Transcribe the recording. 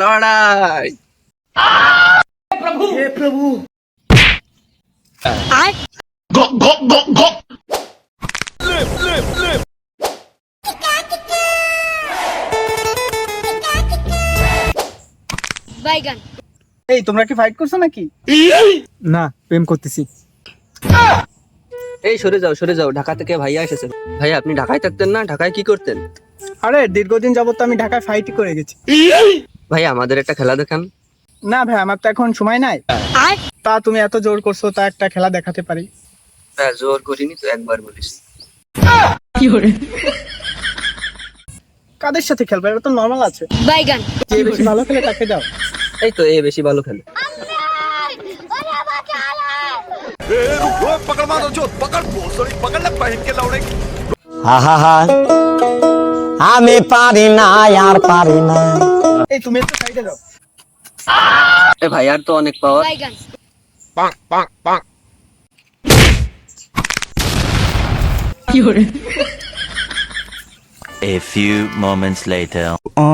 লড়াই। বাইগান। এই তোমরা কি ফাইট করছ নাকি? না প্রেম করতেছি। এই সরে যাও সরে যাও ঢাকা থেকে ভাইয়া এসেছে। ভাইয়া আপনি ঢাকায় থাকতেন না? ঢাকায় কি করতেন? আরে দীর্ঘদিন যাবত তো আমি ঢাকায় ফাইট করে গেছি। ভাইয়া আমাদের একটা খেলা দেখান। না ভাই আমার তো এখন সময় নাই। তা তুমি এত জোর করছ তা একটা খেলা দেখাতে পারি। হ্যাঁ জোর করিনি তো একবার বলিস। কাদের সাথে খেলবে? এটা তো নর্মাল আছে। বাইগান। যে বেশি ভালো খেলে তাকে দাও। এই তো এ বেশি ভালো খেলে। হা হা হা আমি পারি না আর পারি না এই তুমি একটু সাইডে দাও এ ভাইয়ার তো অনেক পাওয়ার বাইগান A few moments later. O